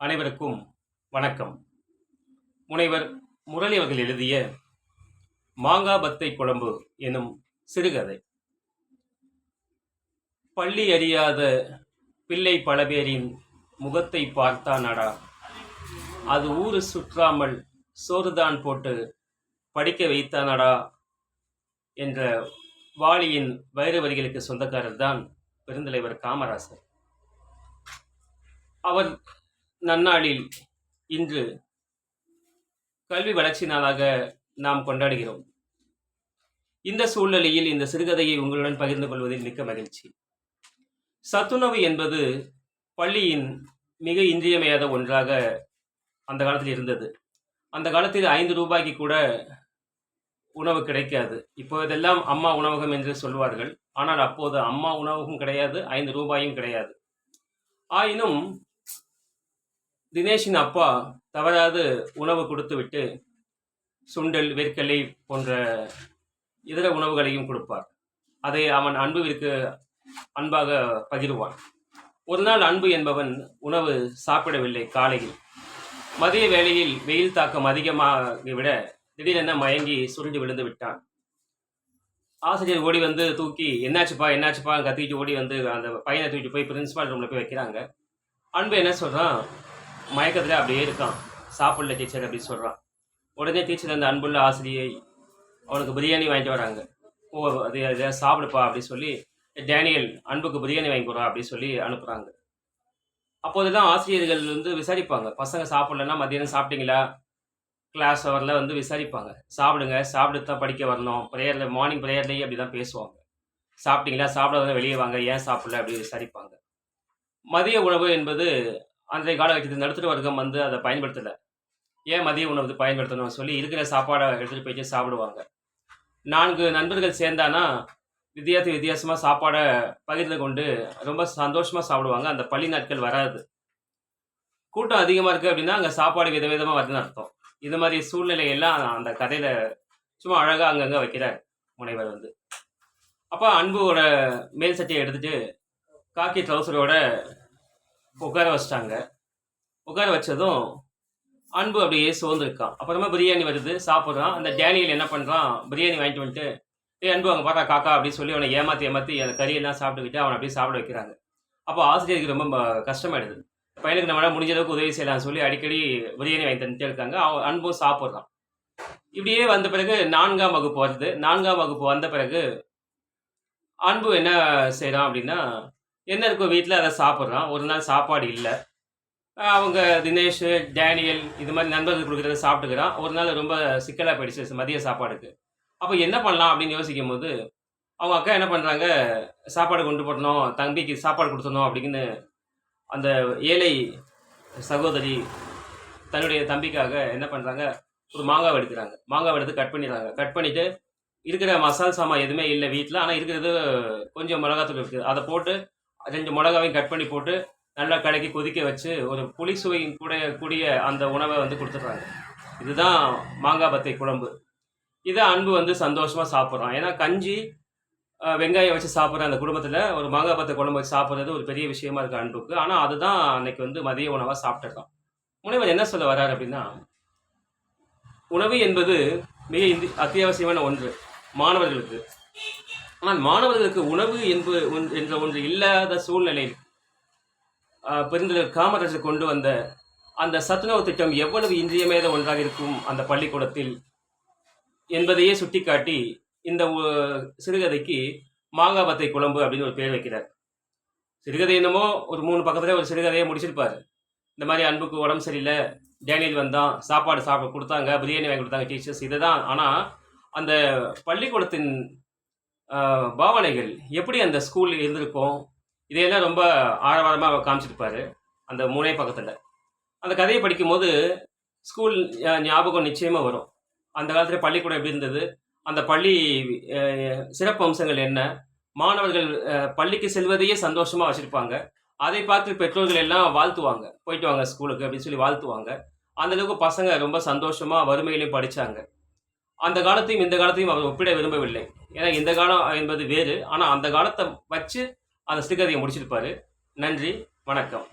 அனைவருக்கும் வணக்கம். முனைவர் முரளி அவர்கள் எழுதிய மாங்கா பத்தை குழம்பு எனும் சிறுகதை. பள்ளி அறியாத பிள்ளை பல பேரின் முகத்தை பார்த்தானடா. அது ஊரு சுற்றாமல் சோறுதான் போட்டு படிக்க வைத்தானடா என்ற வாளியின் வைர வரிகளுக்கு சொந்தக்காரர் தான் பெருந்தலைவர் காமராசர். அவர் நன்னாளில் இன்று கல்வி வளர்ச்சி நாளாக நாம் கொண்டாடுகிறோம். இந்த சூழ்நிலையில் இந்த சிறுகதையை உங்களுடன் பகிர்ந்து கொள்வதில் மிக்க மகிழ்ச்சி. சத்துணவு என்பது பள்ளியின் மிக இன்றியமையாத ஒன்றாக அந்த காலத்தில் இருந்தது. அந்த காலத்தில் ஐந்து ரூபாய்க்கு கூட உணவு கிடைக்காது. இப்போதெல்லாம் அம்மா உணவகம் என்று சொல்வார்கள். ஆனால் அப்போது அம்மா உணவகம் கிடையாது ஐந்து ரூபாயும் கிடையாது. ஆயினும் தினேஷின் அப்பா தவறாது உணவு கொடுத்துவிட்டு சுண்டல் வேர்க்கடலை போன்ற இதர உணவுகளையும் கொடுப்பார். அதை அவன் அன்புவிற்கு அன்பாக பகிர்வான். ஒரு நாள் அன்பு என்பவன் உணவு சாப்பிடவில்லை காலையில். மதிய வேளையில் வெயில் தாக்கம் அதிகமாக விட திடீரென மயங்கி சுருண்டு விழுந்து விட்டான். ஆசிரியர் ஓடி வந்து தூக்கி என்னாச்சுப்பா என்னாச்சுப்பா? கத்திக்கிட்டு ஓடி வந்து அந்த பையனை தூக்கிட்டு போய் பிரின்சிபால் ரூமில் போய் வைக்கிறாங்க. அன்பு என்ன சொல்கிறான் மயக்கத்தில் அப்படியே இருக்கான். சாப்பிடல டீச்சர் அப்படின்னு சொல்கிறான் உடனே டீச்சர் அந்த அன்புள்ள ஆசிரியை அவனுக்கு பிரியாணி வாங்கிட்டு வராங்க. ஓ அது அதை சாப்பிடுப்பா அப்படின்னு சொல்லி டேனியல் அன்புக்கு பிரியாணி வாங்கி கொடுறா அப்படின்னு சொல்லி அனுப்புகிறாங்க அப்போதெல்லாம் ஆசிரியர்கள் வந்து விசாரிப்பாங்க. பசங்க சாப்பிட்லன்னா மதியானம் சாப்பிட்டீங்களா? கிளாஸ் ஹவரில் வந்து விசாரிப்பாங்க. சாப்பிடுங்க சாப்பிட்டு தான் படிக்க வரணும். ப்ரேயரில் மார்னிங் ப்ரேயர்லேயே அப்படி தான் பேசுவாங்க. சாப்பிட்டீங்களா? சாப்பிடாத வெளியே வாங்க. ஏன் சாப்பிடல? அப்படி விசாரிப்பாங்க. மதிய உணவு என்பது அன்றைய காலகட்டத்தில் நடுத்தர வர்க்கம் வந்து அதை பயன்படுத்தலை. ஏன் மதிய உணவு பயன்படுத்தணும் சொல்லி இருக்கிற சாப்பாடை எடுத்துகிட்டு போயிட்டு சாப்பிடுவாங்க. நான்கு நண்பர்கள் சேர்ந்தானா வித்தியாச வித்தியாசமாக சாப்பாடை பகிர்ந்து கொண்டு ரொம்ப சந்தோஷமாக சாப்பிடுவாங்க. அந்த பள்ளி நாட்கள் வராது. கூட்டம் அதிகமாக இருக்குது அப்படின்னா அங்கே சாப்பாடு விதவிதமாக வருதுன்னு அர்த்தம். இது மாதிரி சூழ்நிலையெல்லாம் அந்த கதையில் சும்மா அழகாக அங்கங்கே வைக்கிறார் முனைவர் வந்து. அப்போ அன்புவோட மேல் சட்டையை எடுத்துட்டு காக்கி ட்ரௌசரோட உட்கார வச்சிட்டாங்க. உட்கார வச்சதும் அன்பு அப்படியே சோர்ந்துருக்கான். அப்புறமா பிரியாணி வருது சாப்பிட்றான். அந்த டேனியல் என்ன பண்ணுறான் பிரியாணி வாங்கிட்டு வந்துட்டு ஏ அன்பு அவங்க பார்த்தா காக்கா அப்படின்னு சொல்லி அவனை ஏமாற்றி ஏமாற்றி அந்த கறியெல்லாம் சாப்பிட்டுக்கிட்டு அவனை அப்படியே சாப்பிட வைக்கிறாங்க. அப்போ ஆசிரியருக்கு ரொம்ப கஷ்டமாயிடுது. பையனுக்கு நம்மளால் முடிஞ்ச அளவுக்கு உதவி செய்யலாம்னு சொல்லி அடிக்கடி பிரியாணி வாங்கி தந்துட்டே இருக்காங்க. அவன் அன்பும் சாப்பிட்றான். இப்படியே வந்த பிறகு நான்காம் வகுப்பு வருது. நான்காம் வகுப்பு வந்த பிறகு அன்பு என்ன செய்கிறான் அப்படின்னா என்ன இருக்கோ வீட்டில் அதை சாப்பிட்றான். ஒரு நாள் சாப்பாடு இல்லை. அவங்க தினேஷ் டேனியல் இது மாதிரி நண்பர்கள் கொடுக்குறத சாப்பிட்டுக்கிறான். ஒரு நாள் ரொம்ப சிக்கலாக போயிடுச்சு மதிய சாப்பாடுக்கு. அப்போ என்ன பண்ணலாம் அப்படின்னு யோசிக்கும் போது அவங்க அக்கா என்ன பண்ணுறாங்க சாப்பாடு கொண்டு போட்டணும் தம்பிக்கு சாப்பாடு கொடுத்தணும் அப்படின்னு அந்த ஏழை சகோதரி தன்னுடைய தம்பிக்காக என்ன பண்ணுறாங்க ஒரு மாங்காய் எடுக்கிறாங்க மாங்காய் எடுத்து கட் பண்ணிடுறாங்க. கட் பண்ணிவிட்டு இருக்கிற மசால் சாமான் எதுவுமே இல்லை வீட்டில் ஆனால் இருக்கிறது கொஞ்சம் மிளகாத்தூள் இருக்குது. அதை போட்டு ரெண்டு மிளகாவையும் கட் பண்ணி போட்டு நல்லா கலக்கி கொதிக்க வச்சு ஒரு புளி சுவையும் கூட கூடிய அந்த உணவை வந்து கொடுத்துட்றாங்க. இதுதான் மாங்காய் பத்தை குழம்பு. இதை அன்பு வந்து சந்தோஷமாக சாப்பிட்றான். ஏன்னா கஞ்சி வெங்காயம் வச்சு சாப்பிட்ற அந்த குடும்பத்தில் ஒரு மாங்காய் பத்தை குழம்பு வச்சு சாப்பிட்றது ஒரு பெரிய விஷயமா இருக்குது அன்புக்கு. ஆனால் அதுதான் அன்னைக்கு வந்து மதிய உணவாக சாப்பிட்டுருக்கான். முனைவர் என்ன சொல்ல வர்றார் அப்படின்னா உணவு என்பது மிக இந்தி அத்தியாவசியமான ஒன்று மாணவர்களுக்கு. ஆனால் மாணவர்களுக்கு உணவு என்பது என்ற ஒன்று இல்லாத சூழ்நிலையில் பெருந்தலைவர் காமராஜர் கொண்டு வந்த அந்த சத்துணவு திட்டம் எவ்வளவு இன்றியமையாத ஒன்றாக இருக்கும் அந்த பள்ளிக்கூடத்தில் என்பதையே சுட்டிக்காட்டி இந்த சிறுகதைக்கு மாங்காய் பத்தை குழம்பு அப்படின்னு ஒரு பேர் வைக்கிறார். சிறுகதை என்னமோ ஒரு மூணு பக்கத்தில் ஒரு சிறுகதையை முடிச்சிருப்பார். இந்த மாதிரி அன்புக்கு உடம்பு சரியில்லை டேனியல் வந்தான் சாப்பாடு சாப்பிட கொடுத்தாங்க பிரியாணி வாங்கி கொடுத்தாங்க டீச்சர்ஸ் இதுதான் ஆனால் அந்த பள்ளிக்கூடத்தின் பாவனைகள் எப்படி அந்த ஸ்கூல் இருந்திருக்கும்? இதையெல்லாம் ரொம்ப ஆழவாரமாக காமிச்சிருப்பாரு அந்த மூணே பக்கத்தில். அந்த கதையை படிக்கும்போது ஸ்கூல் ஞாபகம் நிச்சயமாக வரும். அந்த காலத்தில் பள்ளிக்கூடம் எப்படி இருந்தது? அந்த பள்ளி சிறப்பு அம்சங்கள் என்ன? மாணவர்கள் பள்ளிக்கு செல்வதையே சந்தோஷமாக வச்சுருப்பாங்க. அதை பார்த்து பெற்றோர்கள் எல்லாம் வாழ்த்துவாங்க. போயிட்டு வாங்க ஸ்கூலுக்கு அப்படின்னு சொல்லி வாழ்த்துவாங்க. அந்த அளவுக்கு பசங்க ரொம்ப சந்தோஷமாக வறுமையிலையும் படித்தாங்க அந்த காலத்தையும் இந்த காலத்தையும் அவர் ஒப்பிட விரும்பவில்லை. ஏன்னா இந்த காலம் என்பது வேறு. ஆனால் அந்த காலத்தை வச்சு அந்த சிறுகதையை முடிச்சிருப்பாரு. நன்றி வணக்கம்.